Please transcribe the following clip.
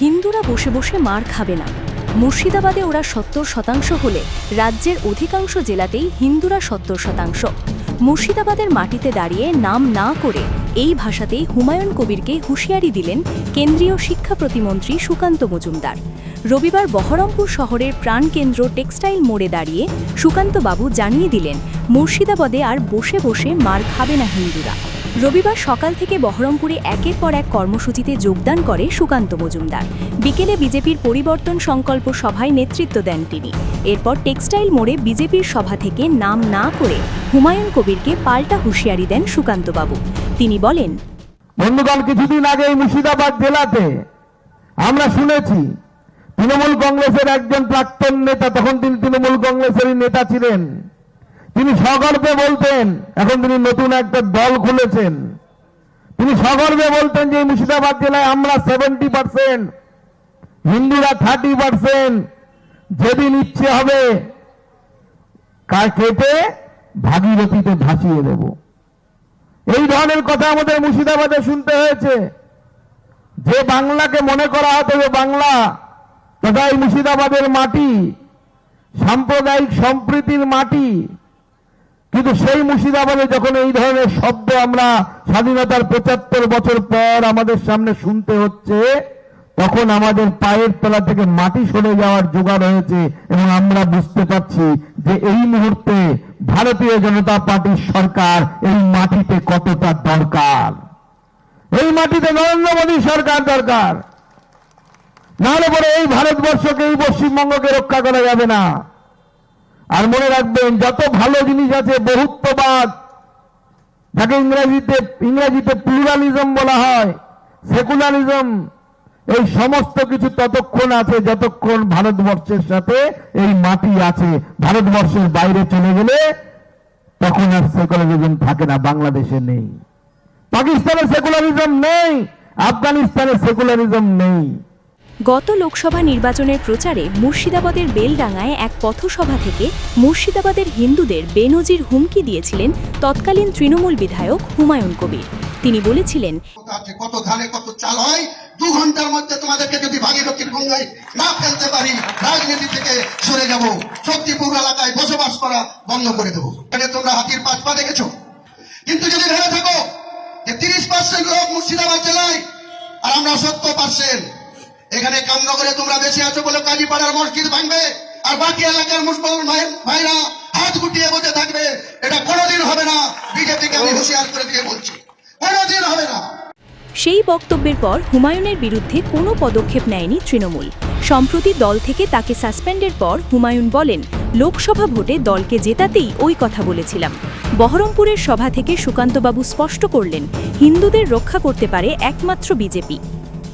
হিন্দুরা বসে বসে মার খাবে না। মুর্শিদাবাদে ওরা সত্তর শতাংশ হলে রাজ্যের অধিকাংশ জেলাতেই হিন্দুরা সত্তর শতাংশ। মুর্শিদাবাদের মাটিতে দাঁড়িয়ে নাম না করে এই ভাষাতেই হুমায়ুন কবিরকে হুঁশিয়ারি দিলেন কেন্দ্রীয় শিক্ষা প্রতিমন্ত্রী সুকান্ত মজুমদার। রবিবার বহরমপুর শহরের প্রাণকেন্দ্র টেক্সটাইল মোড়ে দাঁড়িয়ে সুকান্তবাবু জানিয়ে দিলেন, মুর্শিদাবাদে আর বসে বসে মার খাবে না হিন্দুরা। রবিবার সকাল থেকে বহরমপুরে একের পর এক কর্মসূচিতে যোগদান করে সুকান্ত মজুমদার। বিকেলে বিজেপির পরিবর্তন সংকল্প সভায় নেতৃত্ব দেন তিনি। এরপর টেক্সটাইল মোড়ে বিজেপির সভা থেকে নাম না করে হুমায়ুন কবিরকে পাল্টা হুঁশিয়ারি দেন সুকান্তবাবু। তিনি বলেন বন্ধুগণ কিছুদিন আগে মুর্শিদাবাদ জেলাতে আমরা শুনেছি, তৃণমূল কংগ্রেসের একজন প্রাক্তন নেতা, তখন তিনি তৃণমূল কংগ্রেসেরই নেতা ছিলেন। তিনি সগর্বে বলতেন, এখন তিনি নতুন একটা দল খুলেছেন। তিনি সগর্বে বলতেন যে মুর্শিদাবাদ জেলায় আমরা সেভেন্টি পার্সেন্ট হিন্দুরা থার্টি পার্সেন্ট যেদিন ইচ্ছে হবে, কার কেটে ভাগীরথীতে ভাসিয়ে দেবো। এই ধরনের কথা আমাদের মুর্শিদাবাদে শুনতে হয়েছে। যে বাংলাকে মনে করা হতো যে, বাংলা তথা এই মুর্শিদাবাদের মাটি, সাম্প্রদায়িক সম্প্রীতির মাটি কিন্তু সেই মুর্শিদাবাদে যখন এই ধরনের শব্দ আমরা স্বাধীনতার পঁচাত্তর বছর পর আমাদের সামনে শুনতে হচ্ছে, তখন আমাদের পায়ের তলা থেকে মাটি সরে যাওয়ার জোগাড় হয়েছে এবং আমরা বুঝতে পারছি যে এই মুহূর্তে ভারতীয় জনতা পার্টির সরকার এই মাটিতে কতটা দরকার। এই মাটিতে নরেন্দ্র মোদী সরকার দরকার। নাহলে পরে এই ভারতবর্ষকে, এই পশ্চিমবঙ্গকে রক্ষা করা যাবে না। আর মনে রাখবেন, যত ভালো জিনিস আছে, বহুত্ববাদ। যাকে ইংরেজিতে ইংরেজিতে প্লুরালিজম বলা হয় সেকুলারিজম এই সমস্ত কিছু ততক্ষণ আছে, যতক্ষণ ভারতবর্ষের সাথে এই মাটি আছে। ভারতবর্ষের বাইরে চলে গেলে তখন আর সেকুলারিজম থাকে না, বাংলাদেশে নেই। পাকিস্তানে সেকুলারিজম নেই, আফগানিস্তানে সেকুলারিজম নেই। গত লোকসভা নির্বাচনের প্রচারে মুর্শিদাবাদের বেলডাঙ্গায় এক পথসভা থেকে মুর্শিদাবাদের হিন্দুদের বেনজির হুমকি দিয়েছিলেন তৎকালীন তৃণমূল বিধায়ক হুমায়ুন কবির। তিনি বলেছিলেন, কত ধানে, কত চাল হয়? দু ঘণ্টার মধ্যে তোমাদেরকে যদি ভাগীরথীর গঙ্গায় না ফেলতে পারি, রাজনীতি থেকে সরে যাব। শক্তিপুর এলাকায় বসবাস করা বন্ধ করে দেবো। এখানে তোমরা হাতির পাঁচ পা দেখেছ? কিন্তু যদি ভেবে থাকো যে তিরিশ পার্সেন্ট লোক মুর্শিদাবাদ জেলায়, আর আমরা সত্তর পার্সেন্ট এখানে কামনগরে তোমরা বেশি আছো বলে কাজীপাড়ার মসজিদ ভাঙবে, আর বাকি এলাকার মুসলমান ভাইরা হাত গুটিয়ে বসে থাকবে। এটা কোনোদিন হবে না। বিজেপিকে আমি হুঁশিয়ার করে দিয়ে বলছি, কোনোদিন হবে না। সেই বক্তব্যের পর হুমায়ুনের বিরুদ্ধে কোনো পদক্ষেপ নেয়নি তৃণমূল। সম্প্রতি দল থেকে তাকে সাসপেন্ডের পর হুমায়ুন বলেন, লোকসভা ভোটে দলকে জেতাতেই ওই কথা বলেছিলাম। বহরমপুরের সভা থেকে সুকান্তবাবু স্পষ্ট করলেন, হিন্দুদের রক্ষা করতে পারে একমাত্র বিজেপি।